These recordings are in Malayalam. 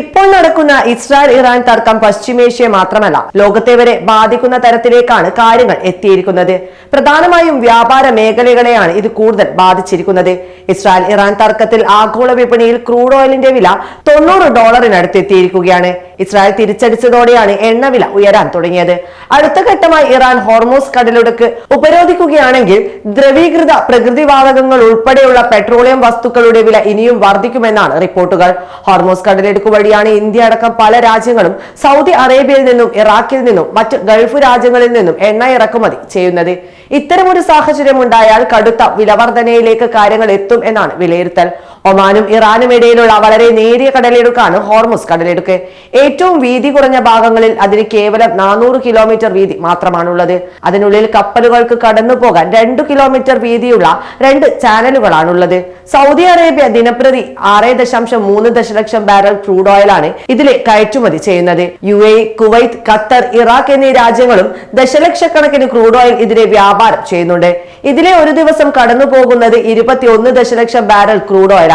ഇപ്പോൾ നടക്കുന്ന ഇസ്രായേൽ ഇറാൻ തർക്കം പശ്ചിമേഷ്യ മാത്രമല്ല ലോകത്തെ വരെ ബാധിക്കുന്ന തരത്തിലേക്കാണ് കാര്യങ്ങൾ എത്തിയിരിക്കുന്നത്. പ്രധാനമായും വ്യാപാര മേഖലകളെയാണ് ഇത് കൂടുതൽ ബാധിച്ചിരിക്കുന്നത്. ഇസ്രായേൽ ഇറാൻ തർക്കത്തിൽ ആഗോള വിപണിയിൽ ക്രൂഡ് ഓയിലിന്റെ വില തൊണ്ണൂറ് ഡോളറിനടുത്ത് എത്തിയിരിക്കുകയാണ് ഇസ്രായേൽ തിരിച്ചടിച്ചതോടെയാണ് എണ്ണവില ഉയരാൻ തുടങ്ങിയത്. അടുത്ത ഘട്ടമായി ഇറാൻ ഹോർമോസ് കടലിടുക്ക് ഉപരോധിക്കുകയാണെങ്കിൽ ദ്രവീകൃത പ്രകൃതിവാതകങ്ങൾ ഉൾപ്പെടെയുള്ള പെട്രോളിയം വസ്തുക്കളുടെ വില ഇനിയും വർദ്ധിക്കുമെന്നാണ് റിപ്പോർട്ടുകൾ. ഹോർമോസ് കടലിടുക്ക് വഴിയാണ് ഇന്ത്യ അടക്കം പല രാജ്യങ്ങളും സൗദി അറേബ്യയിൽ നിന്നും ഇറാഖിൽ നിന്നും മറ്റ് ഗൾഫ് രാജ്യങ്ങളിൽ നിന്നും എണ്ണ ഇറക്കുമതി ചെയ്യുന്നത്. ഇത്തരമൊരു സാഹചര്യം ഉണ്ടായാൽ കടുത്ത വിലവർധനയിലേക്ക് കാര്യങ്ങൾ എത്തും എന്നാണ് വിലയിരുത്തൽ. ഒമാനും ഇറാനും ഇടയിലുള്ള വളരെ നേരിയ കടലിടുക്കാണ് ഹോർമുസ് കടലിടുക്ക്. ഏറ്റവും വീതി കുറഞ്ഞ ഭാഗങ്ങളിൽ അതിന് കേവലം നാനൂറ് കിലോമീറ്റർ വീതി മാത്രമാണുള്ളത്. അതിനുള്ളിൽ കപ്പലുകൾക്ക് കടന്നു പോകാൻ രണ്ടു കിലോമീറ്റർ വീതിയുള്ള രണ്ട് ചാനലുകളാണുള്ളത്. സൗദി അറേബ്യ ദിനപ്രതി ആറ് ദശാംശം മൂന്ന് ദശലക്ഷം ബാരൽ ക്രൂഡ് ഓയിലാണ് ഇതിലെ കയറ്റുമതി ചെയ്യുന്നത്. U A Kuwait Qatar Iraq എന്നീ രാജ്യങ്ങളും ദശലക്ഷക്കണക്കിന് ക്രൂഡ് ഓയിൽ ഇതിലെ വ്യാപാരം ചെയ്യുന്നുണ്ട്. ഇതിലെ ഒരു ദിവസം കടന്നു പോകുന്നത് ഇരുപത്തിയൊന്ന് ദശലക്ഷം ബാരൽ ക്രൂഡ് ഓയിലാണ്.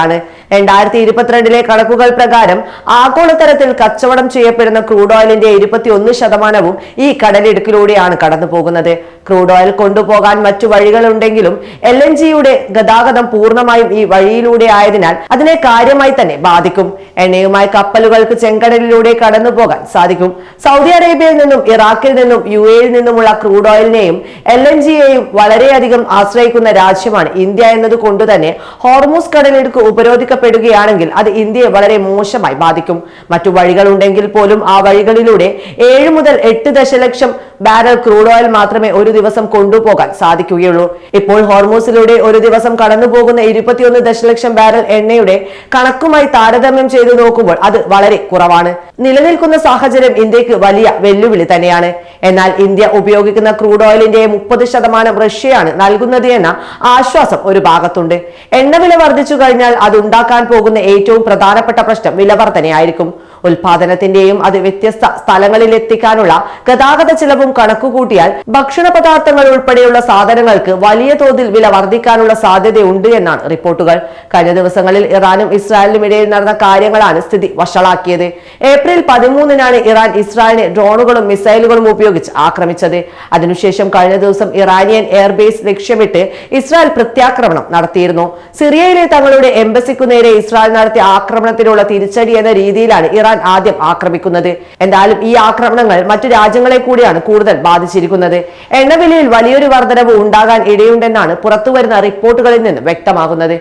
രണ്ടായിരത്തി ഇരുപത്തിരണ്ടിലെ കണക്കുകൾ പ്രകാരം ആഗോളതലത്തിൽ കച്ചവടം ചെയ്യപ്പെടുന്ന ക്രൂഡ് ഓയിലിന്റെ ഇരുപത്തിയൊന്ന് ശതമാനവും ഈ കടലിടുക്കിലൂടെയാണ് കടന്നു പോകുന്നത് ക്രൂഡ് ഓയിൽ കൊണ്ടുപോകാൻ മറ്റു വഴികളുണ്ടെങ്കിലും എൽ എൻ ജിയുടെ ഗതാഗതം പൂർണമായും ഈ വഴിയിലൂടെ ആയതിനാൽ അതിനെ കാര്യമായി തന്നെ ബാധിക്കും. എണ്ണയുമായി കപ്പലുകൾക്ക് ചെങ്കടലിലൂടെ കടന്നു പോകാൻ സാധിക്കും. സൗദി അറേബ്യയിൽ നിന്നും ഇറാഖിൽ നിന്നും യു എയിൽ നിന്നുമുള്ള ക്രൂഡ് ഓയിലിനെയും എൽ എൻ ജിയെയും വളരെയധികം ആശ്രയിക്കുന്ന രാജ്യമാണ് ഇന്ത്യ എന്നത് കൊണ്ട് തന്നെ ഹോർമൂസ് കടലിടുക്ക് ഉപരോധിക്കപ്പെടുകയാണെങ്കിൽ അത് ഇന്ത്യയെ വളരെ മോശമായി ബാധിക്കും. മറ്റു വഴികളുണ്ടെങ്കിൽ പോലും ആ വഴികളിലൂടെ ഏഴ് മുതൽ എട്ട് ദശലക്ഷം ബാരൽ ക്രൂഡ് ഓയിൽ മാത്രമേ ഒരു ദിവസം കൊണ്ടുപോകാൻ സാധിക്കുകയുള്ളൂ. ഇപ്പോൾ ഹോർമോസിലൂടെ ഒരു ദിവസം കടന്നുപോകുന്ന ഇരുപത്തിയൊന്ന് ദശലക്ഷം ബാരൽ എണ്ണയുടെ കണക്കുമായി താരതമ്യം ചെയ്തു നോക്കുമ്പോൾ അത് വളരെ കുറവാണ്. നിലനിൽക്കുന്ന സാഹചര്യം ഇന്ത്യയ്ക്ക് വലിയ വെല്ലുവിളി തന്നെയാണ്. എന്നാൽ ഇന്ത്യ ഉപയോഗിക്കുന്ന ക്രൂഡ് ഓയിലിന്റെ മുപ്പത് ശതമാനം റഷ്യയാണ് നൽകുന്നത് എന്ന ആശ്വാസം ഒരു ഭാഗത്തുണ്ട്. എണ്ണവില വർദ്ധിച്ചു കഴിഞ്ഞാൽ അത് ഉണ്ടാക്കാൻ പോകുന്ന ഏറ്റവും പ്രധാനപ്പെട്ട പ്രശ്നം വിലവർധനയായിരിക്കും ഉൽപാദനത്തിന്റെയും അത് വ്യത്യസ്ത സ്ഥലങ്ങളിൽ എത്തിക്കാനുള്ള ഗതാഗത ചിലവും കണക്കുകൂട്ടിയാൽ ഭക്ഷണ പദാർത്ഥങ്ങൾ ഉൾപ്പെടെയുള്ള സാധനങ്ങൾക്ക് വലിയ തോതിൽ വില വർദ്ധിക്കാനുള്ള സാധ്യതയുണ്ട് എന്നാണ് റിപ്പോർട്ടുകൾ. കഴിഞ്ഞ ദിവസങ്ങളിൽ ഇറാനും ഇസ്രായേലിനും ഇടയിൽ നടന്ന കാര്യങ്ങളാണ് സ്ഥിതി വഷളാക്കിയത്. ഏപ്രിൽ പതിമൂന്നിനാണ് ഇറാൻ ഇസ്രായേലിനെ ഡ്രോണുകളും മിസൈലുകളും ഉപയോഗിച്ച് ആക്രമിച്ചത്. അതിനുശേഷം കഴിഞ്ഞ ദിവസം ഇറാനിയൻ എയർബേസ് ലക്ഷ്യമിട്ട് ഇസ്രായേൽ പ്രത്യാക്രമണം നടത്തിയിരുന്നു. സിറിയയിലെ തങ്ങളുടെ എംബസിക്കു നേരെ ഇസ്രായേൽ നടത്തിയ ആക്രമണത്തിനുള്ള തിരിച്ചടി എന്ന രീതിയിലാണ് ഇറാൻ ആദ്യം ആക്രമിക്കുന്നത്. എന്തായാലും ഈ ആക്രമണങ്ങൾ മറ്റു രാജ്യങ്ങളെ കൂടിയാണ് കൂടുതൽ ബാധിച്ചിരിക്കുന്നത്. എണ്ണവിലയിൽ വലിയൊരു വർധനവ് ഉണ്ടാകാൻ ഇടയുണ്ടെന്നാണ് പുറത്തുവരുന്ന റിപ്പോർട്ടുകളിൽ നിന്ന് വ്യക്തമാകുന്നത്.